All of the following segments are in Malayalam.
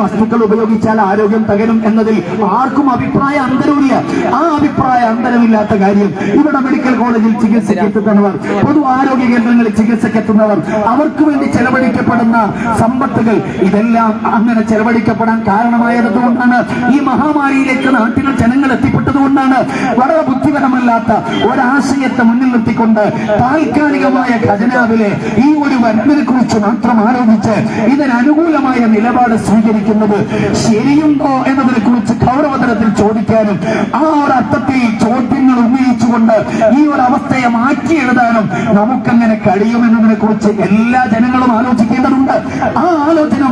വസ്തുക്കൾ ഉപയോഗിച്ചാൽ ആരോഗ്യം തകരും എന്നതിൽ ആർക്കും അഭിപ്രായ അന്തരമില്ല ആ അഭിപ്രായ അന്തരമില്ലാത്ത കാര്യം ഇവിടെ മെഡിക്കൽ കോളേജിൽ ചികിത്സയ്ക്ക് എത്തുന്നവർ പൊതു ആരോഗ്യ കേന്ദ്രങ്ങളിൽ ചികിത്സയ്ക്ക് എത്തുന്നവർ അവർക്ക് വേണ്ടി ചെലവഴിക്കപ്പെടുന്ന സമ്പത്തുകൾ ഇതെല്ലാം അങ്ങനെ ചെലവഴിക്കപ്പെടാൻ കാരണമായതുകൊണ്ടാണ്. ഈ മഹാമാരിയിലേക്ക് നാട്ടിൽ ജനങ്ങൾ എത്തിപ്പെട്ടതുകൊണ്ടാണ്. വളരെ ബുദ്ധിപരമല്ലാത്ത ഒരാശയത്തെ മുന്നിൽ നിർത്തിക്കൊണ്ട് താൽക്കാലികമായ ഖജനാവിലെ ഈ ഒരു വരുന്നതിനെ കുറിച്ച് മാത്രം ആലോചിച്ച് ഇതിനനുകൂലമായ നിലപാട് നിലപാട് സ്വീകരിക്കുന്നത് ശരിയുണ്ടോ എന്നതിനെ കുറിച്ച് ഗൗരവതരത്തിൽ ചോദിക്കാനും ആ ഒരു അർത്ഥത്തിൽ ചോദ്യങ്ങൾ ഉന്നയിച്ചുകൊണ്ട് ഈ ഒരു അവസ്ഥയെ മാറ്റി എഴുതാനും നമുക്കങ്ങനെ കഴിയുമെന്നതിനെ കുറിച്ച് എല്ലാ ജനങ്ങളും ആലോചിക്കേണ്ടതുണ്ട്. ആ ആലോചന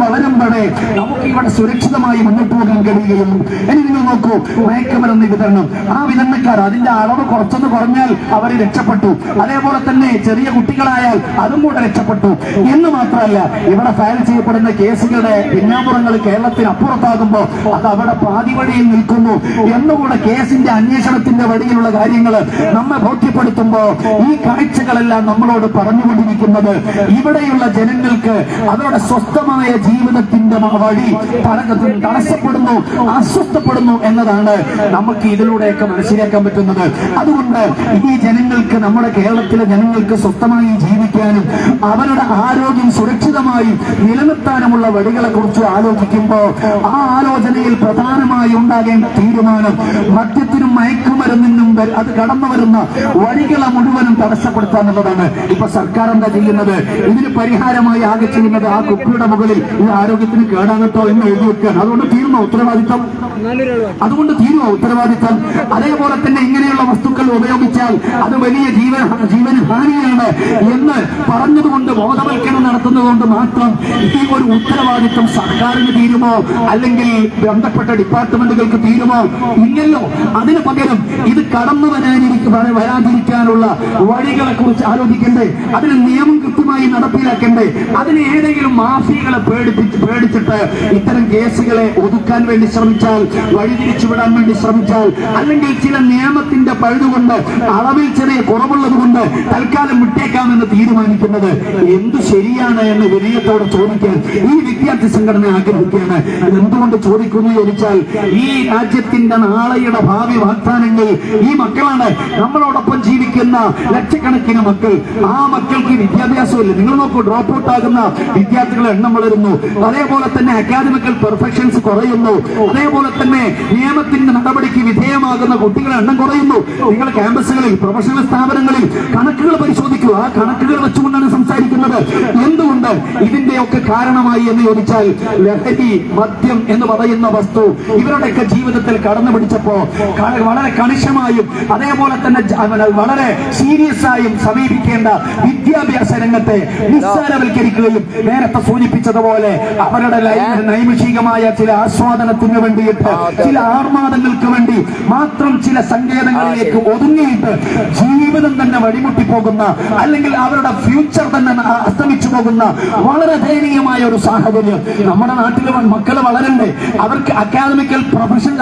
വളരുമ്പോഴേ നമുക്ക് ഇവിടെ സുരക്ഷിതമായി മുന്നോട്ട് പോകാൻ കഴിയുകയും ഇനി നിങ്ങൾ നോക്കൂ മയക്കുമരുന്ന് വിതരണം. ആ വിതരണക്കാർ അതിന്റെ അളവ് കുറച്ചൊന്ന് കുറഞ്ഞാൽ അവർ രക്ഷപ്പെട്ടു. അതേപോലെ തന്നെ ചെറിയ കുട്ടികളായാൽ അതും കൂടെ രക്ഷപ്പെട്ടു. എന്ന് മാത്രമല്ല ഇവിടെ ഫയൽ ചെയ്യപ്പെടുന്ന കേസുകളുടെ പിന്നാമ്പുറങ്ങൾ കേരളത്തിന് അപ്പുറത്താകുമ്പോൾ അത് അവിടെ പാതി വഴിയിൽ നിൽക്കുന്നു. എന്നുകൂടെ കേസിന്റെ അന്വേഷണത്തിന്റെ വഴിയിലുള്ള കാര്യങ്ങൾ നമ്മെ ബോധ്യപ്പെടുത്തുമ്പോ ഈ കാഴ്ചകളെല്ലാം നമ്മളോട് പറഞ്ഞുകൊണ്ടിരിക്കുന്നത് ഇവിടെയുള്ള ജനങ്ങൾക്ക് അവരുടെ സ്വസ്ഥമായ ജീവിതത്തിന്റെ മ- വഴി പലതും തടസ്സപ്പെടുന്നു അസ്വസ്ഥപ്പെടുന്നു എന്നതാണ് നമുക്ക് ഇതിലൂടെയൊക്കെ മനസ്സിലാക്കാൻ പറ്റുന്നത്. അതുകൊണ്ട് ഈ ജനങ്ങൾക്ക് നമ്മുടെ കേരളത്തിലെ ജനങ്ങൾക്ക് സ്വസ്ഥമായി ജീവിക്കാനും അവരുടെ ആരോഗ്യം സുരക്ഷിതമായി നിലനിർത്താനുമുള്ള വഴികളെ കുറിച്ച് ആലോചിക്കുമ്പോൾ ആ ആലോചനയിൽ പ്രധാനമായി ഉണ്ടാകേണ്ട തീരുമാനം മദ്യത്തിനും മയക്കുമരുന്നിനും അത് കടന്നു വരുന്ന വഴികളെ മുഴുവനും തടസ്സപ്പെടുത്തുക എന്നുള്ളതാണ്. ഇപ്പൊ സർക്കാർ എന്താ ചെയ്യുന്നത്? ഇതിന് പരിഹാരമായി ആകെ ചെയ്യുന്നത് ആ കുപ്പിയുടെ മുകളിൽ ഇത് ആരോഗ്യത്തിന് കേടാകട്ടോ എന്ന് എഴുതി വെക്കുകയാണ് അതുകൊണ്ട് തീരുമോ ഉത്തരവാദിത്തം? അതുകൊണ്ട് തീരുമോ ഉത്തരവാദിത്തം? അതേപോലെ തന്നെ ഇങ്ങനെയുള്ള വസ്തുക്കൾ ഉപയോഗിച്ചാൽ അത് വലിയ ജീവൻ ജീവന് ഹാനിയാണ് എന്ന് പറഞ്ഞതുകൊണ്ട് ബോധവൽക്കരണം നടത്തുന്നതുകൊണ്ട് മാത്രം ഈ ഒരു ഉത്തരവാദിത്തം സർക്കാരിന് തീരുമോ? അല്ലെങ്കിൽ ബന്ധപ്പെട്ട ഡിപ്പാർട്ട്മെന്റുകൾക്ക് തീരുമോ? ഇല്ലല്ലോ. അതിന് പകരം ഇത് കടന്നു വരാനിരിക്കും വരാതിരിക്കാനുള്ള വഴികളെ കുറിച്ച് ആലോചിക്കണ്ടേ? അതിന് നിയമം കൃത്യമായി നടപ്പിലാക്കണ്ടേ? അതിന് ഏതെങ്കിലും മാഫിയകളെ പേടിപ്പിച്ച് പേടിച്ചിട്ട് ഇത്തരം കേസുകളെ ഒതുക്കാൻ വേണ്ടി ശ്രമിച്ചാൽ വഴിതിരിച്ചുവിടാൻ വേണ്ടി ശ്രമിച്ചാൽ അല്ലെങ്കിൽ ചില നിയമത്തിന്റെ പഴുതുകൊണ്ട് അളവിൽ ചെറിയ കുറവുള്ളത് കൊണ്ട് തൽക്കാലം വിട്ടേക്കാമെന്ന് തീരുമാനിക്കുന്നത് എന്ത് ശരിയാണ് എന്ന് വിനയത്തോടെ ചോദിക്കാൻ ഈ വിദ്യാർത്ഥി സംഘടന ആഗ്രഹിക്കുകയാണ്. എന്തുകൊണ്ട് ചോദിക്കുന്നു ചോദിച്ചാൽ ഈ രാജ്യത്തിന്റെ നാളെയുടെ ഭാവി വാഗ്ദാനങ്ങൾ ഈ മക്കളാണ്. നമ്മളോടൊപ്പം ജീവിക്കുന്ന ലക്ഷക്കണക്കിന് മക്കൾ. ആ മക്കൾക്ക് വിദ്യാഭ്യാസമില്ല. നിങ്ങൾ നോക്കൂ ഡ്രോപ്പ് ഔട്ട് ആകുന്ന വിദ്യാർത്ഥികളുടെ എണ്ണം വളരുന്നു. അതേപോലെ തന്നെ അക്കാദമിക്കൽ പെർഫെക്ഷൻസ് കുറയുന്നു. അതേപോലെ തന്നെ നിയമത്തിന്റെ നടപടിക്ക് വിധേയമാകുന്ന കുട്ടികളുടെ എണ്ണം കുറയുന്നു. നിങ്ങൾ ക്യാമ്പസുകളിൽ പ്രൊഫഷണൽ സ്ഥാപനങ്ങളിൽ കണക്കുകൾ പരിശോധിക്കുക. ആ കണക്കുകൾ വെച്ചുകൊണ്ടാണ് സംസാരിക്കുന്നത്. എന്തുകൊണ്ട് ഇതിന്റെയൊക്കെ കാരണമായി എന്ന് ചോദിച്ചാൽ ലഹരി മദ്യം എന്ന് പറയുന്ന വസ്തു ഇവരുടെയൊക്കെ ജീവിതത്തിൽ കടന്നു പിടിച്ചപ്പോ വളരെ കണിശമായും അതേപോലെ തന്നെ വളരെ സീരിയസ് ആയും സമീപിക്കേണ്ട വിദ്യാഭ്യാസ രംഗത്തെ നിസ്സാരവൽക്കരിക്കുകയും നേരത്തെ സൂചിപ്പിച്ചതുപോലെ അവരുടെ നൈമിഷികമായ ചില ആസ്വാദനത്തിന് വേണ്ടിയിട്ട് ചില ആർമാദങ്ങൾക്ക് വേണ്ടി മാത്രം ചില സങ്കേതങ്ങളിലേക്ക് ഒതുങ്ങിയിട്ട് ജീവിതം തന്നെ വഴിമുട്ടി പോകുന്ന അല്ലെങ്കിൽ അവരുടെ ഫ്യൂച്ചർ തന്നെ അസ്തമിച്ചു പോകുന്ന വളരെ ദയനീയമായ ഒരു സാഹചര്യം. നമ്മുടെ നാട്ടിലെ മക്കൾ വളരണ്ടേ. അവർക്ക് അക്കാദമിക്കൽ പ്രൊഫഷൻ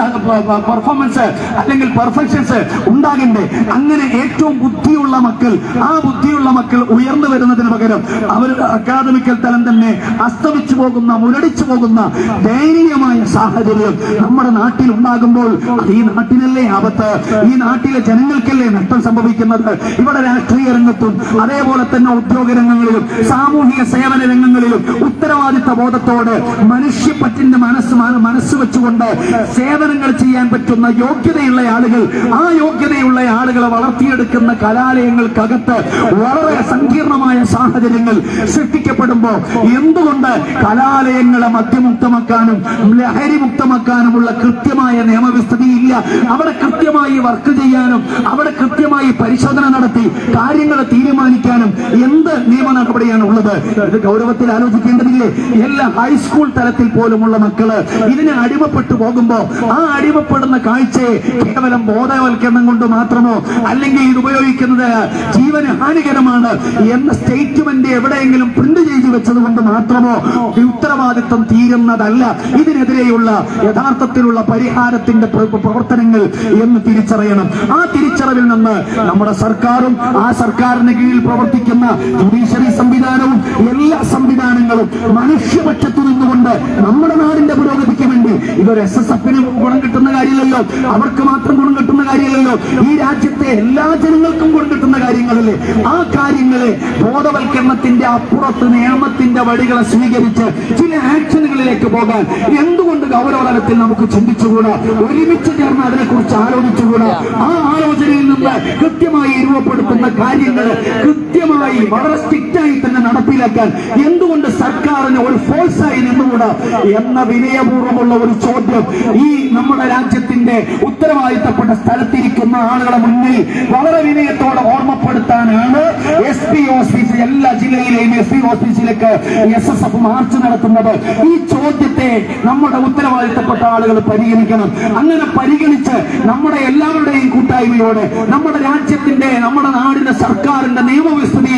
പെർഫോമൻസ് അല്ലെങ്കിൽ പെർഫെക്ഷൻസ് ഉണ്ടാകണ്ടേ. അങ്ങനെ ഏറ്റവും ബുദ്ധിയുള്ള മക്കൾ ആ ബുദ്ധിയുള്ള മക്കൾ ഉയർന്നു വരുന്നതിന് പകരം അവരുടെ അക്കാദമിക്കൽ തലം തന്നെ അസ്തമിച്ചു പോകുന്ന മുരടിച്ചു പോകുന്ന ദയനീയമായ സാഹചര്യം നമ്മുടെ നാട്ടിൽ ഉണ്ടാകുമ്പോൾ ഈ നാട്ടിനല്ലേ ആപത്ത്? ഈ നാട്ടിലെ ജനങ്ങൾക്കല്ലേ നഷ്ടം സംഭവിക്കുന്നത്? ഇവിടെ രാഷ്ട്രീയ രംഗത്തും അതേപോലെ തന്നെ ഉദ്യോഗ രംഗങ്ങളിലും സാമൂഹിക സേവന രംഗങ്ങളിലും ഉത്തരവാദിത്ത ബോധത്തോട് മനുഷ്യപ്പറ്റിന്റെ മനസ്സ് മനസ്സ് വെച്ചുകൊണ്ട് സേവനങ്ങൾ ചെയ്യാൻ പറ്റുന്ന യോഗ്യതയുള്ള ആളുകൾ ആ യോഗ്യതയുള്ള ആളുകളെ വളർത്തിയെടുക്കുന്ന കലാലയങ്ങൾക്കകത്ത് വളരെ സങ്കീർണമായ സാഹചര്യങ്ങൾ സൃഷ്ടിക്കപ്പെടുമ്പോ എന്തുകൊണ്ട് കലാലയങ്ങളെ മദ്യമുക്തമാക്കാനും ലഹരി മുക്തമാക്കാനുമുള്ള കൃത്യമായ ഇല്ല അവിടെ കൃത്യമായി വർക്ക് ചെയ്യാനും അവിടെ കൃത്യമായി പരിശോധന നടത്തി കാര്യങ്ങളെ തീരുമാനിക്കാനും എന്ത് നിയമ നടപടിയാണ് ഉള്ളത് ഇത് ഗൗരവത്തിൽ ആലോചിക്കേണ്ടതില്ലേ? എല്ലാ ഹൈസ്കൂൾ തലത്തിൽ പോലുമുള്ള മക്കൾ ഇതിനെ അടിമപ്പെട്ടു പോകുമ്പോ ആ അടിമപ്പെടുന്ന കാഴ്ചയെ കേവലം ബോധവൽക്കരണം കൊണ്ട് മാത്രമോ അല്ലെങ്കിൽ ഇത് ഉപയോഗിക്കുന്നത് ജീവന് ഹാനികരമാണ് എന്ന സ്റ്റേറ്റ്മെന്റ് എവിടെയെങ്കിലും പ്രിന്റ് ചെയ്തു വെച്ചത് കൊണ്ട് മാത്രമോ ഈ ഉത്തരവാദിത്വം തീരുന്നതല്ല. ഇതിനെതിരെയുള്ള യഥാർത്ഥത്തിലുള്ള പരിഹാരത്തിന്റെ പ്രവർത്തനങ്ങൾ എന്ന് തിരിച്ചറിയണം. ആ തിരിച്ചറിവിൽ നിന്ന് നമ്മുടെ സർക്കാരും ആ സർക്കാരിന് കീഴിൽ പ്രവർത്തിക്കുന്ന ജുഡീഷ്യറി സംവിധാനവും എല്ലാ സംവിധാനങ്ങളും മനുഷ്യപക്ഷത്തു നിന്നുകൊണ്ട് നമ്മുടെ നാടിന്റെ പുരോഗതിക്ക് വേണ്ടി ഇതൊരു എസ് എസ് എഫിന് ഗുണം കിട്ടുന്ന കാര്യമല്ലല്ലോ. അവർക്ക് മാത്രം ഗുണം കിട്ടുന്ന കാര്യമല്ലല്ലോ. ഈ രാജ്യത്തെ എല്ലാ ജനങ്ങൾക്കും ഗുണം കിട്ടുന്ന കാര്യങ്ങളല്ലേ? ആ കാര്യങ്ങളെ ബോധവൽക്കരണത്തിന്റെ അപ്പുറത്ത് നിയമത്തിന്റെ വഴികളെ സ്വീകരിച്ച് ആക്ഷനുകളിലേക്ക് പോകാൻ എന്തുകൊണ്ട് ഗൗരവതലത്തിൽ നമുക്ക് ചിന്തിച്ചുകൂടാ? ഒരുമിച്ച് ചേർന്ന് അതിനെക്കുറിച്ച് ആലോചിച്ചുകൂടാ? ആ ആലോചനയിൽ നിന്ന് കൃത്യമായി രൂപപ്പെടുത്തുന്ന കാര്യങ്ങൾ കൃത്യമായി വളരെ സ്ട്രിക്റ്റ് ആയി തന്നെ നടപ്പിലാക്കാൻ എന്തുകൊണ്ട് സർക്കാരിന് ഒരു ഫോഴ്സായി നിന്നുകൂടാ? എന്ന വിനയപൂർവമുള്ള ഒരു ചോദ്യം ഈ നമ്മുടെ രാജ്യത്തിന്റെ ഉത്തരവാദിത്തപ്പെട്ട സ്ഥലത്തിരിക്കുന്ന ആളുകളെ മുന്നിൽ വളരെ വിനയത്തോടെ ഓർമ്മപ്പെടുത്താനാണ് എസ് പി ഓഫീസ് എല്ലാ ജില്ലയിലെയും എസ് പി ഓഫീസിലേക്ക് എസ് എസ് എഫ് മാർച്ച് നടത്തുന്നത്. ഈ ചോദ്യത്തെ നമ്മുടെ ഉത്തരവാദിത്തപ്പെട്ട ആളുകൾ പരിഗണിക്കണം. അങ്ങനെ പരിഗണിച്ച് നമ്മുടെ എല്ലാവരുടെയും കൂട്ടായ്മയോടെ നമ്മുടെ രാജ്യത്തിന്റെ നമ്മുടെ നാടിന്റെ സർക്കാരിന്റെ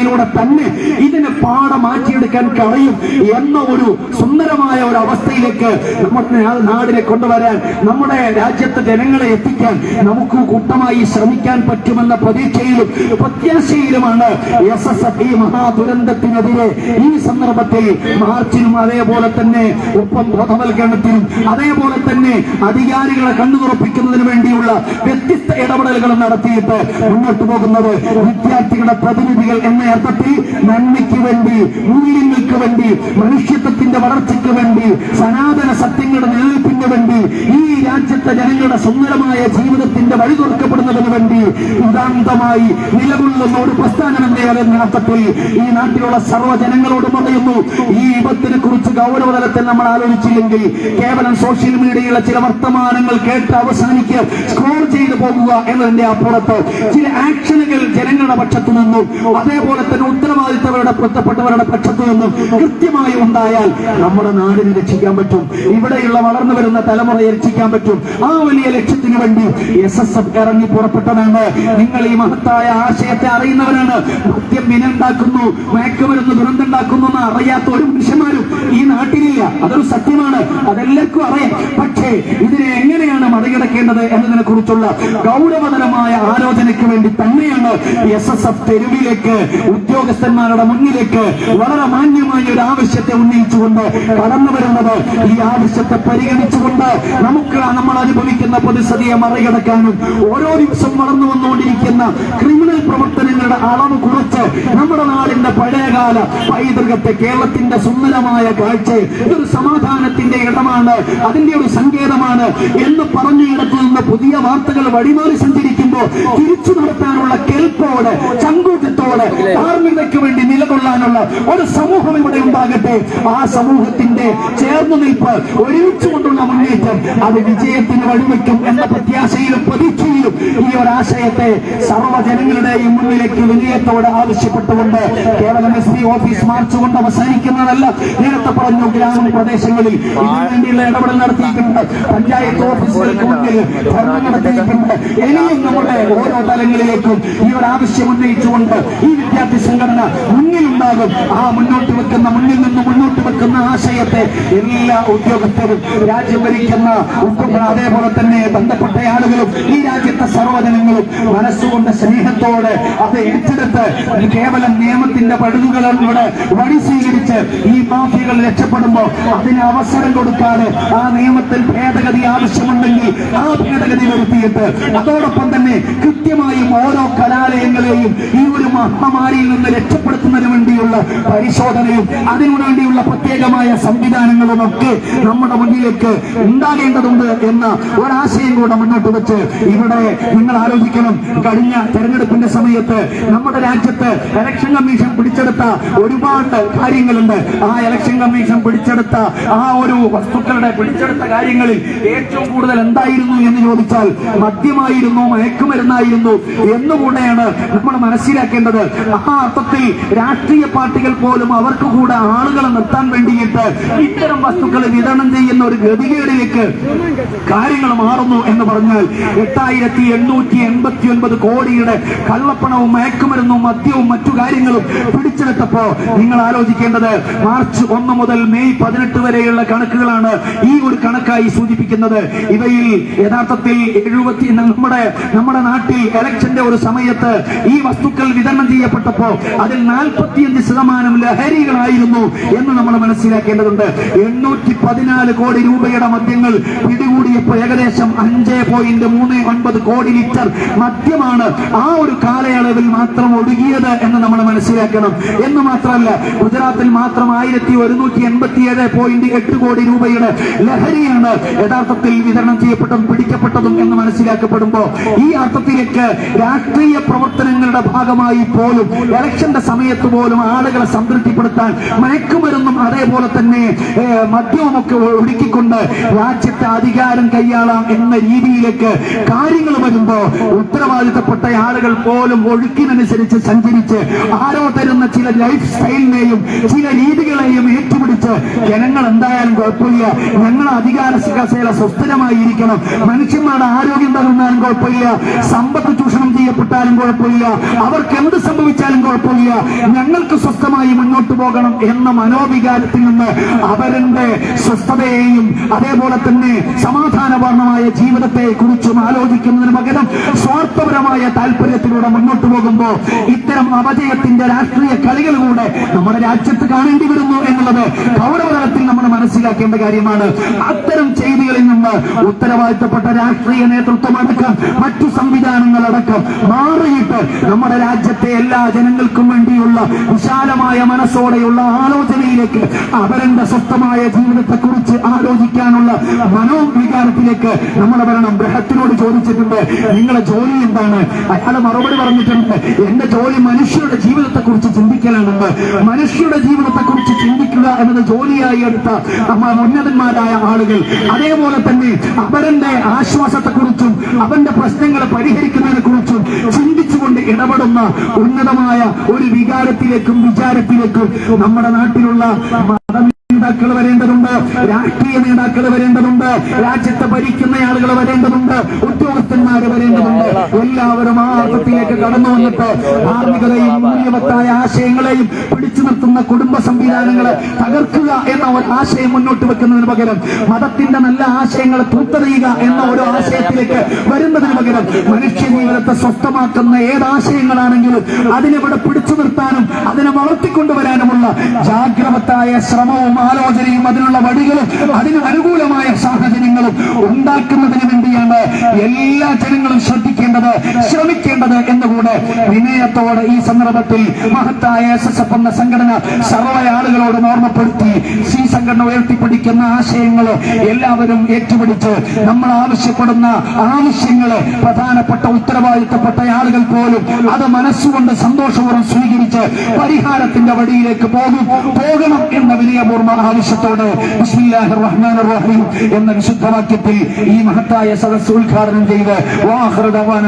നിയമവ്യവസ്ഥതയിലൂടെ തന്നെ ഇതിനെ പാട മാറ്റിയെടുക്കാൻ കഴിയും എന്ന ഒരു സുന്ദരമായ ഒരു അവസ്ഥയിലേക്ക് നമ്മുടെ നാടിനെ കൊണ്ടുവരാൻ നമ്മുടെ രാജ്യത്തെ ജനങ്ങളെ എത്തിക്കാൻ നമുക്ക് കൂട്ടമായി ശ്രമിക്കാൻ പറ്റുമെന്ന പ്രതീക്ഷയിലും പ്രത്യാശയിലുമാണ് എസ് എസ് എഫ് ഈ മഹാദുരന്തത്തിനെതിരെ ഈ സന്ദർഭത്തിൽ മാർച്ചിനും അതേപോലെ തന്നെ ഒപ്പം ബോധവൽക്കരണത്തിനും അതേപോലെ തന്നെ അധികാരികളെ കണ്ണുതുറപ്പിക്കുന്നതിന് വേണ്ടിയുള്ള വ്യത്യസ്ത ഇടപെടലുകൾ നടത്തിയിട്ട് മുന്നോട്ട് പോകുന്നത് വിദ്യാർത്ഥികളുടെ പ്രതിനിധികൾ എന്ന അർത്ഥത്തിൽ നന്മയ്ക്ക് വേണ്ടി മൂല്യങ്ങൾക്ക് വേണ്ടി മനുഷ്യത്വത്തിന്റെ വളർച്ചയ്ക്ക് വേണ്ടി സനാതന സത്യങ്ങളുടെ നിലനിൽപ്പിന് വേണ്ടി ഈ രാജ്യത്തെ ജനങ്ങളുടെ സുന്ദരമായ ജീവിതത്തിന്റെ വഴി തുറക്കപ്പെടുന്നതിന് വേണ്ടി ഉദാന്തമായി നിലകൊള്ളുന്ന ഒരു പ്രസ്ഥാനം എന്ന അർത്ഥത്തിൽ ഈ നാട്ടിലുള്ള സർവ ജനങ്ങളോട് പറയുന്നു ഈ വിപത്തിനെ കുറിച്ച് ഗൗരവതലത്തിൽ നമ്മൾ ആലോചിച്ചില്ലെങ്കിൽ കേവലം സോഷ്യൽ മീഡിയയിലെ ചില വർത്തമാനങ്ങൾ കേട്ട് അവസാനിക്കുക സ്ക്രോൾ ചെയ്തു പോകുക എന്നതിന്റെ അപ്പുറത്ത് ചില ആക്ഷനുകൾ ജനങ്ങളുടെ പക്ഷത്തു നിന്നും അതേപോലെ തന്നെ ഉത്തരവാദിത്തവരുടെ ബന്ധപ്പെട്ടവരുടെ പക്ഷത്തു നിന്നും കൃത്യമായി ഉണ്ടായാൽ നമ്മുടെ നാടിനെ രക്ഷിക്കാൻ പറ്റും. ഇവിടെയുള്ള വളർന്നു വരുന്ന തലമുറയെ രക്ഷിക്കാൻ പറ്റും. ആ വലിയ ലക്ഷ്യത്തിന് വേണ്ടി എസ് എസ് എഫ് ഇറങ്ങി പുറപ്പെട്ടതാണ്. നിങ്ങൾ ഈ മഹത്തായ ആശയത്തെ അറിയുന്നവരാണ്. മദ്യം വിനുണ്ടാക്കുന്നു മയക്കുമരുന്ന് ദുരന്തമുണ്ടാക്കുന്നു എന്ന് അറിയാത്ത ഒരു മനുഷ്യന്മാരും ഈ നാട്ടിലില്ല. അതൊരു സത്യമാണ്. അതെല്ലാവർക്കും അറിയാം. പക്ഷേ ഇതിനെ എങ്ങനെയാണ് മറികടക്കേണ്ടത് എന്നതിനെ കുറിച്ചുള്ള ഗൗരവതരമായ ആലോചനയ്ക്ക് വേണ്ടി തന്നെയാണ് എസ് എസ് എഫ് തെരുവിലേക്ക് ഉദ്യോഗസ്ഥന്മാരുടെ മുന്നിലേക്ക് വളരെ മാന്യമായ ഒരു ആവശ്യത്തെ ഉന്നയിച്ചുകൊണ്ട് കടന്നു വരുന്നത് ഈ ആവശ്യത്തെ പരിഗണിച്ചുകൊണ്ട് നമുക്ക് നമ്മൾ അനുഭവിക്കുന്ന പ്രതിസന്ധിയെ മറികടക്കാനും ഓരോ ദിവസം വളർന്നു വന്നുകൊണ്ടിരിക്കുന്ന ക്രിമിനൽ പ്രവർത്തനങ്ങളുടെ അളവ് കുറച്ച് നമ്മുടെ നാടിന്റെ പഴയകാല പൈതൃകത്തെ കേരളത്തിന്റെ സുന്ദരമായ കാഴ്ച ഇതൊരു സമാധാനത്തിന്റെ ഇടമാണ് അതിന്റെ ഒരു സങ്കേതമാണ് എന്ന് പറഞ്ഞിടത്തു നിന്ന് പുതിയ വാർത്തകൾ വഴിമാറി സഞ്ചരിക്കുമ്പോൾ തിരിച്ചു നടത്താനുള്ള കെൽപ്പോടെ ചങ്കൂറ്റത്തോടെ ധാർമ്മികതയ്ക്ക് വേണ്ടി നിലകൊള്ളാനുള്ള ഒരു സമൂഹം ഇവിടെ ഉണ്ടാകട്ടെ. ആ സമൂഹത്തിന്റെ ചേർന്നു നിൽപ്പ് ഒരുമിച്ച് കൊണ്ടുള്ള മുന്നേറ്റം അത് വിജയത്തിന് വഴിവെക്കും എന്ന പ്രത്യാശയിലും പ്രതീക്ഷയിലും ഈ ഒരു ആശയത്തെ സർവജനങ്ങളുടെയും മുന്നിലേക്ക് വിനയത്തോട് ആവശ്യപ്പെട്ടുകൊണ്ട് കേവലം എസ് പി ഓഫീസ് മാർച്ച് കൊണ്ട് അവസാനിക്കുന്നതല്ല. നേരത്തെ പറഞ്ഞു ഗ്രാമപ്രദേശങ്ങളിൽ വേണ്ടിയുള്ള ഇടപെടൽ നടത്തിയിട്ടുണ്ട്. പഞ്ചായത്ത് ഓഫീസുകൾക്ക് മുന്നിൽ ധർമ്മം നടത്തിയിട്ടുണ്ട്. ഇനിയും നമ്മുടെ ഓരോ തലങ്ങളിലേക്കും ഈ ഒരു ആവശ്യം ഉന്നയിച്ചുകൊണ്ട് ഈ വിദ്യാർത്ഥി സംഘടന മുന്നിലുണ്ടാകും. ആ മുന്നോട്ട് വെക്കുന്ന മുന്നിൽ നിന്ന് മുന്നോട്ട് വെക്കുന്ന ആശയത്തെ എല്ലാ ഉദ്യോഗസ്ഥരും രാജ്യം ഭരിക്കുന്ന അതേപോലെ തന്നെ ബന്ധപ്പെട്ട ആളുകളും ഈ രാജ്യത്തെ സർവജനങ്ങളും മനസ്സുകൊണ്ട് സ്നേഹത്തോടെ അത് ഏറ്റെടുത്ത് കേവലം നിയമത്തിന്റെ പഴുതുകളിലൂടെ വഴി സ്വീകരിച്ച് ഈ മാഫിയകൾ രക്ഷപ്പെടുമ്പോൾ അതിന് അവസരം കൊടുക്കാതെ ആ നിയമത്തിൽ ഭേദഗതി ആവശ്യമുണ്ടെങ്കിൽ ആ ഭേദഗതി വരുത്തിയിട്ട് അതോടൊപ്പം തന്നെ കൃത്യമായും ഓരോ കലാലയങ്ങളെയും ഈ ഒരു മഹാമാരിയിൽ നിന്ന് രക്ഷപ്പെടുത്തുന്നതിന് വേണ്ടിയുള്ള പരിശോധനയും അതിനുവേണ്ടിയുള്ള പ്രത്യേകമായ സംവിധാനങ്ങളും ഒക്കെ നമ്മുടെ മുന്നിലേക്ക് ഉണ്ടാകേണ്ടതുണ്ട് എന്ന ഒരാശയം കൂടെ മുന്നോട്ട് വെച്ച് ഇവിടെ നിങ്ങൾ ആലോചിക്കണം. കഴിഞ്ഞ തെരഞ്ഞെടുപ്പിന്റെ സമയത്ത് നമ്മുടെ രാജ്യത്ത് ഇലക്ഷൻ കമ്മീഷൻ പിടിച്ചെടുത്ത ഒരുപാട് കാര്യങ്ങളുണ്ട്. ആ ഇലക്ഷൻ കമ്മീഷൻ പിടിച്ചെടുത്ത ആ ഒരു വസ്തുക്കളുടെ പിടിച്ചെടുത്ത കാര്യങ്ങളിൽ ഏറ്റവും കൂടുതൽ എന്തായിരുന്നു എന്ന് ചോദിച്ചാൽ മദ്യമായിരുന്നു മയക്കുമരുന്നായിരുന്നു എന്നുകൂടെയാണ് നമ്മൾ മനസ്സിലാക്കേണ്ടത്. ആ അർത്ഥത്തിൽ രാഷ്ട്രീയ പാർട്ടികൾ പോലും അവർക്ക് കൂടെ ആളുകളെ നിർത്താൻ വേണ്ടിയിട്ട് ഇത്തരം വസ്തുക്കൾ വിതരണം ചെയ്യുന്ന ഒരു ഗതികേടിലേക്ക് കാര്യങ്ങൾ മാറുന്നു എന്ന് പറഞ്ഞാൽ എട്ടായിരത്തി എണ്ണൂറ് എണ്ണൂറ്റി എൺപത്തി ഒൻപത് കോടിയുടെ കള്ളപ്പണവും മയക്കുമരുന്നും മദ്യവും മറ്റു കാര്യങ്ങളും പിടിച്ചെടുത്തപ്പോ നിങ്ങൾ ആലോചിക്കേണ്ടത് മാർച്ച് ഒന്ന് മുതൽ മെയ് പതിനെട്ട് വരെയുള്ള കണക്കുകളാണ് ഈ ഒരു കണക്കായി സൂചിപ്പിക്കുന്നത്. ഇവയിൽ യഥാർത്ഥത്തിൽ എഴുപത്തി നമ്മുടെ നമ്മുടെ നാട്ടിൽ ഇലക്ഷന്റെ ഒരു സമയത്ത് ഈ വസ്തുക്കൾ വിതരണം ചെയ്യപ്പെട്ടപ്പോ അതിൽ നാൽപ്പത്തിയഞ്ച് ശതമാനം ലഹരികളായിരുന്നു എന്ന് നമ്മൾ മനസ്സിലാക്കേണ്ടതുണ്ട്. എണ്ണൂറ്റി പതിനാല് കോടി രൂപയുടെ മദ്യങ്ങൾ പിടികൂടിയപ്പോൾ ഏകദേശം അഞ്ച് പോയിന്റ് മൂന്ന് ഒൻപത് കോടി ലിറ്റർ മദ്യമാണ് ആ ഒരു കാലയളവിൽ മാത്രം ഒഴുകിയത് എന്ന് നമ്മൾ മനസ്സിലാക്കണം. എന്ന് മാത്രമല്ല ഗുജറാത്തിൽ മാത്രം ആയിരത്തി ഒരുന്നൂറ്റി എൺപത്തി ഏഴ് പോയിന്റ് എട്ട് കോടി രൂപയുടെ ലഹരിയാണ് യഥാർത്ഥത്തിൽ വിതരണം ചെയ്യപ്പെട്ടതും പിടിക്കപ്പെട്ടതും എന്ന് മനസ്സിലാക്കപ്പെടുമ്പോ ഈ അർത്ഥത്തിലേക്ക് രാഷ്ട്രീയ പ്രവർത്തനങ്ങളുടെ ഭാഗമായി പോലും ഇലക്ഷന്റെ സമയത്ത് പോലും ആളുകളെ സംതൃപ്തിപ്പെടുത്താൻ മയക്കുമരുന്നും അതേപോലെ തന്നെ മദ്യവുമൊക്കെ ഒടുക്കിക്കൊണ്ട് രാജ്യത്തെ അധികാരം കൈയാളാം എന്ന രീതിയിലേക്ക് കാര്യങ്ങൾ വരുമ്പോ ഉത്തരവാദിത്തപ്പെട്ട ആളുകൾ പോലും ഒഴുക്കിനനുസരിച്ച് സഞ്ചരിച്ച് ആരോ തരുന്ന ചില ലൈഫ് സ്റ്റൈലിനെയും ചില രീതികളെയും ഏറ്റുപിടിച്ച് ജനങ്ങൾ എന്തായാലും കുഴപ്പമില്ല. ഞങ്ങൾ അധികാര കസേല സുസ്ഥിരമായിരിക്കണം. മനുഷ്യന്മാരുടെ ആരോഗ്യം തകർന്നാലും കുഴപ്പമില്ല. സമ്പത്ത് ചൂഷണം ചെയ്യപ്പെട്ടാലും കുഴപ്പമില്ല. അവർക്ക് എന്ത് സംഭവിച്ചാലും കുഴപ്പമില്ല. ഞങ്ങൾക്ക് സ്വസ്ഥമായി മുന്നോട്ട് പോകണം എന്ന മനോവികാരത്തിൽ നിന്ന് അവരുടെ സ്വസ്ഥതയെയും അതേപോലെ തന്നെ സമാധാനപൂർണമായ ജീവിതത്തെ കുറിച്ചും ആലോചിക്കുന്നതിന് പകരം സ്വാർത്ഥപരമായ താല്പര്യത്തിലൂടെ മുന്നോട്ട് പോകുമ്പോൾ ഇത്തരം അപജയത്തിന്റെ രാഷ്ട്രീയ കളികളിലൂടെ നമ്മുടെ രാജ്യത്ത് കാണേണ്ടി വരുന്നു എന്നുള്ളത് ഗൗരവതലത്തിൽ നമ്മൾ മനസ്സിലാക്കേണ്ട കാര്യമാണ്. അത്തരം ചെയ്തികളിൽ നിന്ന് ഉത്തരവാദിത്തപ്പെട്ട രാഷ്ട്രീയ നേതൃത്വം അടക്കം മറ്റു സംവിധാനങ്ങളടക്കം മാറിയിട്ട് നമ്മുടെ രാജ്യത്തെ എല്ലാ ജനങ്ങൾക്കും വേണ്ടിയുള്ള വിശാലമായ മനസ്സോടെയുള്ള ആലോചനയിലേക്ക് അവരുടെ സ്വസ്ഥമായ ജീവിതത്തെ കുറിച്ച് ആലോചിക്കാനുള്ള മനോവികാരത്തിലേക്ക് നമ്മുടെ ഭരണം ഗ്രഹത്തിനോട് ചോദിച്ചിട്ടുണ്ട് നിങ്ങളെ ജോലി എന്താണ്? അയാൾ മറുപടി പറഞ്ഞിട്ടുണ്ട് എന്റെ ജോലി മനുഷ്യരുടെ ജീവിതത്തെ കുറിച്ച് ചിന്തിക്കലാണെന്ന്. മനുഷ്യരുടെ ജീവിതത്തെ കുറിച്ച് ചിന്തിക്കുക എന്നത് ജോലിയായി എടുത്ത നമ്മ ഉന്നതന്മാരായ ആളുകൾ. അതേപോലെ തന്നെ അവരുടെ ആശ്വാസത്തെ കുറിച്ചും അവന്റെ പ്രശ്നങ്ങളെ പരിഹരിക്കുന്നതിനെ കുറിച്ചും ചിന്തിച്ചുകൊണ്ട് ഇടപെടുന്ന ഉന്നതമായ ഒരു വികാരത്തിലേക്കും വിചാരത്തിലേക്കും നമ്മുടെ നാട്ടിലുള്ള നേതാക്കൾ വരേണ്ടതുണ്ട് രാഷ്ട്രീയ നേതാക്കൾ വരേണ്ടതുണ്ട് രാജ്യത്തെ ഭരിക്കുന്ന ആളുകൾ വരേണ്ടതുണ്ട് ഉദ്യോഗസ്ഥന്മാർ വരേണ്ടതുണ്ട്. എല്ലാവരും ആ അർത്ഥത്തിലേക്ക് കടന്നു വന്നിട്ട് ധാർമ്മികതയും മൂല്യവത്തായ ആശയങ്ങളെയും പിടിച്ചു നിർത്തുന്ന കുടുംബ സംവിധാനങ്ങളെ തകർക്കുക എന്ന ഒരു ആശയം മുന്നോട്ട് വെക്കുന്നതിന് പകരം മതത്തിന്റെ നല്ല ആശയങ്ങളെ തൂത്തെറിയുക എന്ന ഒരു ആശയത്തിലേക്ക് വരുന്നതിന് പകരം മനുഷ്യ ജീവിതത്തെ സ്വസ്ഥമാക്കുന്ന ഏതാശയങ്ങളാണെങ്കിലും അതിനെവിടെ പിടിച്ചു നിർത്താനും അതിനെ വളർത്തിക്കൊണ്ടുവരാനുമുള്ള ജാഗ്രവത്തായ ശ്രമവും ആലോചനയും അതിനുള്ള വഴികളും അതിന് അനുകൂലമായ സാഹചര്യങ്ങളും ഉണ്ടാക്കുന്നതിന് വേണ്ടിയാണ് എല്ലാ ജനങ്ങളും ശ്രദ്ധിക്കേണ്ടത്. ശ്രമിക്കേണ്ടത് എന്നുകൂടെ വിനയത്തോടെ ഈ സന്ദർഭത്തിൽ മഹത്തായ എസ് എസ് എഫ് എന്ന സംഘടന സർവ ഓർമ്മപ്പെടുത്തി ഈ സംഘടന ഉയർത്തിപ്പിടിക്കുന്ന ആശയങ്ങൾ എല്ലാവരും ഏറ്റുപിടിച്ച് നമ്മൾ ആവശ്യപ്പെടുന്ന ആവശ്യങ്ങൾ പ്രധാനപ്പെട്ട ഉത്തരവാദിത്തപ്പെട്ട ആളുകൾ പോലും അത് മനസ്സുകൊണ്ട് സന്തോഷപൂർവം സ്വീകരിച്ച് പരിഹാരത്തിന്റെ വഴിയിലേക്ക് പോകും. പോകണം എന്ന വിനയപൂർവ ആവശ്യത്തോട് റഹീം എന്ന വിശുദ്ധവാക്യത്തിൽ ഈ മഹത്തായ സദസ് ഉദ്ഘാടനം ചെയ്ത്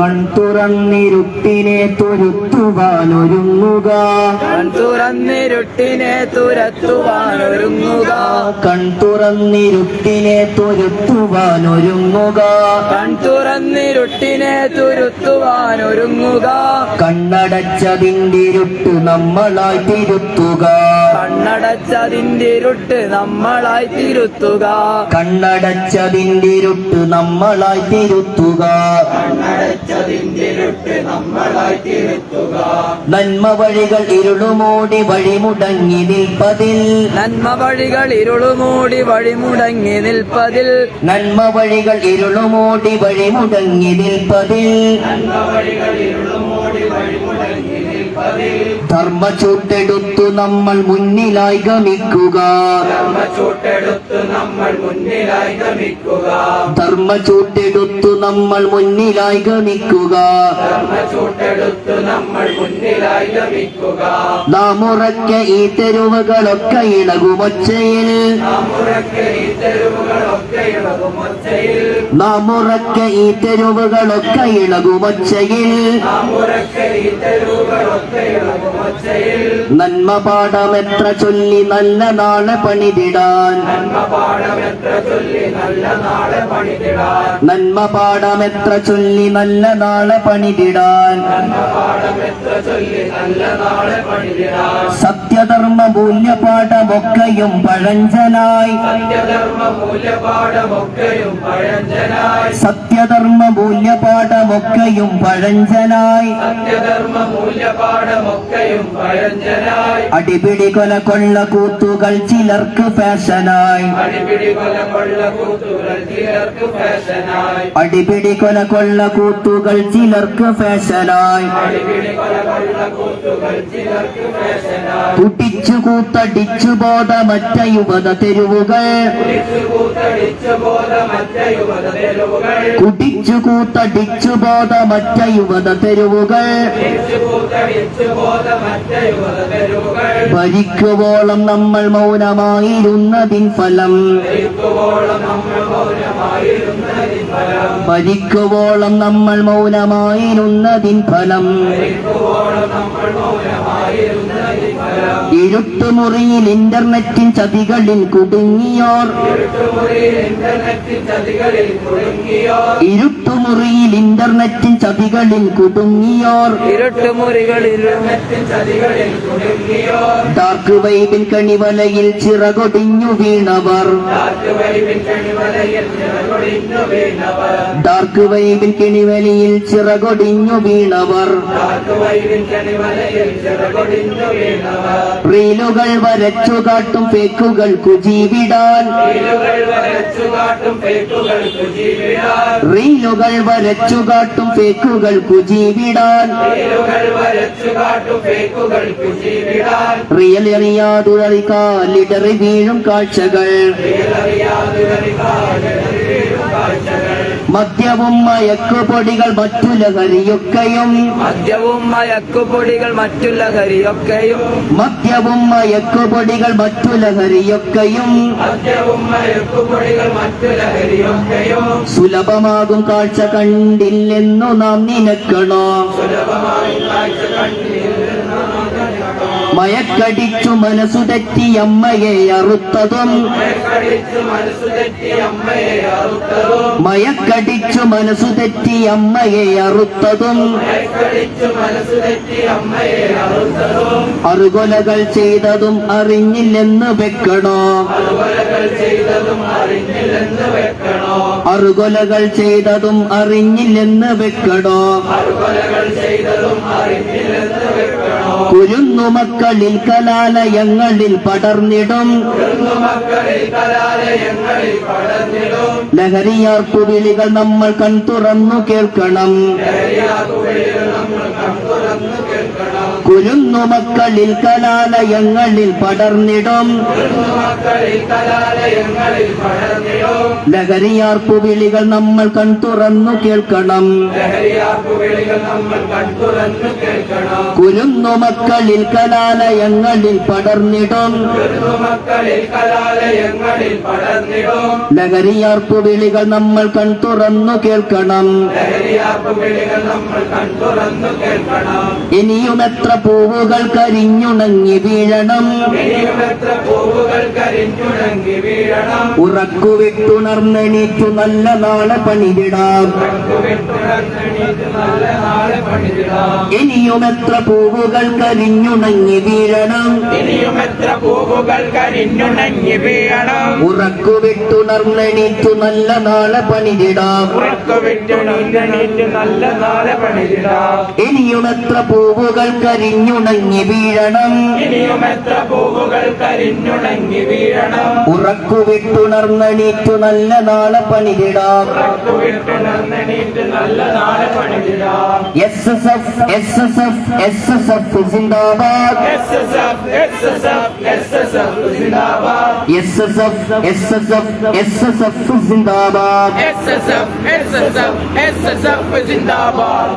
കൺതുറന്നിരുട്ടിനെ തുരുത്തുവാനൊരുങ്ങുക. കൺതുറന്നിരുട്ടിനെ തുരത്തുവാനൊരുങ്ങുക. കൺതുറന്നിരുട്ടിനെ തുരുത്തുവാനൊരുങ്ങുക. കൺതുറന്നിരുട്ടിനെ തുരുത്തുവാനൊരുങ്ങുക. കണ്ണടച്ചതിണ്ടിരുട്ട് നമ്മളായി തിരുത്തുക. കണ്ണടച്ചതിന്റെരുട്ട് നമ്മളായി തിരുത്തുക. ഇരുട്ട് നമ്മളായി തിരുത്തുക. കണ്ണടച്ചതിണ്ടിരുട്ട് നമ്മളായി തിരുത്തുക. നന്മ വഴികൾ ഇരുളുമൂടി വഴിമുടങ്ങി നിൽപ്പതിൽ. നന്മ വഴികൾ ഇരുളുമൂടി വഴിമുടങ്ങി നിൽപ്പതിൽ. നന്മ വഴികൾ ഇരുളുമൂടി വഴിമുടങ്ങി നിൽപ്പതിൽ. ധർമ്മ ചൂട്ടെടുത്തു നമ്മൾ മുന്നിലായി ഗമിക്കുക. ധർമ്മ ചൂട്ടെടുത്തു നമ്മൾ മുന്നിലായി ഗമിക്കുക. നാം ഉറക്കെ ഈ തെരുവുകളൊക്കെ ഇളകുമൊച്ചയിൽ. നാം ഉറക്കെ ഈ തെരുവുകളൊക്കെ ഇളകുമൊച്ചയിൽ. ചൊല്ലി നല്ല നാളെ പണിതിടാൻ നന്മ എത്ര ചൊല്ലി നല്ല നാളെ പണിതിടാൻ. നന്മ പാഠമെത്ര ചൊല്ലി നല്ല നാളെ പണിതിടാൻ. സത്യധർമ്മ മൂല്യപാഠമൊക്കെയും പഴഞ്ചനായി. സത്യധർമ്മ മൂല്യപാഠമൊക്കെയും പഴഞ്ചനായി. സത്യധർമ്മ മൂല്യപാഠമൊക്കെയും അടിപിടി കൊല കൊള്ള കൂത്തുകൾ ചിലർക്ക് ഫാഷനായി. അടിപിടി കൊല കൊള്ള കൂത്തുകൾ ചിലർക്ക് ഫാഷനായി. കുട്ടിച്ചു കൂത്തടിച്ചു ബോധ മറ്റ യുവത തെരുവുകൾ. കുടിച്ചു കൂത്തടിച്ചു കൂത്തടിച്ചു ബോധമറ്റ യുവത തെരുവുകൾ. ഭരിക്കുവോളം നമ്മൾ മൗനമായിരുന്നതിൻ ഫലം. ഭരിക്കുവോളം നമ്മൾ മൗനമായിരുന്നതിൻ ഫലം. ഇരുട്ടുമുറിയിൽ ഇന്റർനെറ്റിൻ ചതികളിൽ കുടുങ്ങിയോർ. ഇരുട്ടുമുറിയിൽ ഇന്റർനെറ്റിൻ ചതികളിൽ കുടുങ്ങിയോർ. ഇരുട്ടുമുറിയിൽ ഇന്റർനെറ്റിൻ ചതികളിൽ കുടുങ്ങിയോർ. ഇരുട്ടുമുറികളിൽ ചതികളിൽ കുടുങ്ങിയോർ. ഡാർക്ക് വൈബിൻ കണിവലയിൽ ചിറകൊടിഞ്ഞു വീണവർ. ഡാർക്ക് വൈബിൻ കിണിവലയിൽ ചിറകൊടിഞ്ഞു വീണവർ. റീലുകൾ വരച്ചു കാട്ടും ഫേക്കുകൾക്കു ജീവിടാൻ റീലുകൾ വരച്ചു കാട്ടും ഫേക്കുകൾക്കു ജീവിടാൻ വീലുകൾ വരച്ചു കാട്ടും പേക്കുകൾക്ക് ജീവിടാൻ റിയൽ എറിയാതുഴറി കാലിടറി വീഴും കാഴ്ചകൾ. മദ്യവും മയക്കുപൊടികൾ മറ്റു ലഹരിയൊക്കെയും മദ്യവും മയക്കുപൊടികൾ മറ്റു ലഹരിയൊക്കെയും മദ്യവും മയക്കുപൊടികൾ മറ്റു ലഹരിയൊക്കെയും മദ്യവും മയക്കുപൊടികൾ മറ്റു ലഹരിയൊക്കെയും സുലഭമാകും കാഴ്ച കണ്ടില്ലെന്നു നാം നിനക്കണോ? സുലഭമായി കാഴ്ച കണ്ടിരുന്നു മയക്കടിച്ചു മനസ്സു തെറ്റി അമ്മയെ അറുത്തതും. മയക്കടിച്ചു മനസ്സു തെറ്റി അമ്മയെ അറുത്തതും. അറുകൊലകൾ ചെയ്തതും അറിഞ്ഞില്ലെന്ന് വെക്കണോ? അറുകൊലകൾ ചെയ്തതും അറിഞ്ഞില്ലെന്ന് വെക്കണോ? അറുകൊലകൾ ചെയ്തതും അറിഞ്ഞില്ലെന്ന് കുരുന്നു മക്കളിൽ കലാലയങ്ങളിൽ പടർന്നിടും. ലഹരിയാർപ്പു വിളികൾ നമ്മൾ കൺ തുറന്നു കേൾക്കണം. കുരുന്നു മക്കളിൽ കലാലയങ്ങളിൽ പടർന്നിടും. ലഹരിയാർപ്പു വിളികൾ നമ്മൾ കൺ തുറന്നു കേൾക്കണം. കുരുന്നു മക്കളിൽ കലാലയങ്ങളിൽ പടർന്നിടും. ലഹരിയാർപ്പു വിളികൾ നമ്മൾ കൺ തുറന്നു കേൾക്കണം. ലഹരിയാർപ്പു വിളികൾ നമ്മൾ കണ്ടുറന്നു കേൾക്കണം ഇനിയും എത്ര പൂവുകൾ കരിഞ്ഞുണങ്ങി വീഴണം. ഇനിയും എത്ര പൂവുകൾ കരിഞ്ഞുണങ്ങി വീഴണം. ഉറക്കുവിട്ടുണർന്നെണീറ്റു നല്ല നാളെ പണിതിടാം. വിട്ടുണർന്നെണീറ്റ് നല്ല നാളെ പണിതിടാം ഇനിയും എത്ര പൂവുകൾ കരിഞ്ഞുണങ്ങി വീഴണം. ഇനിയും എത്ര പൂവുകൾ കരിഞ്ഞുണങ്ങി വീഴണം. ഉറക്കുവിട്ടുണർന്നെണീറ്റു നല്ല നാളെ പണിതിടാം. ഉറക്കുവിട്ടുണർന്നെണീറ്റു നല്ല നാളെ പണിതിടാം. ഇനിയും എത്ര പൂവുകൾ കരിഞ്ഞുണങ്ങി വീഴണം. ഇനിയും എത്ര പൂവുകൾ കരിഞ്ഞുണങ്ങി വീഴണം ഉറക്കുവിട്ടുണർന്നണീറ്റു നല്ല നാളെ പണിതിടാം. ഉറക്കു വിട്ടുണർന്നെണീറ്റ് നല്ല നാളെ പണിതിടാം S S F S S F S S F സിന്ദാബാദ്. S S F S S F S S F സിന്ദാബാദ്. S S F S S F S S F സിന്ദാബാദ് S S F S S F S S F സിന്ദാബാദ്.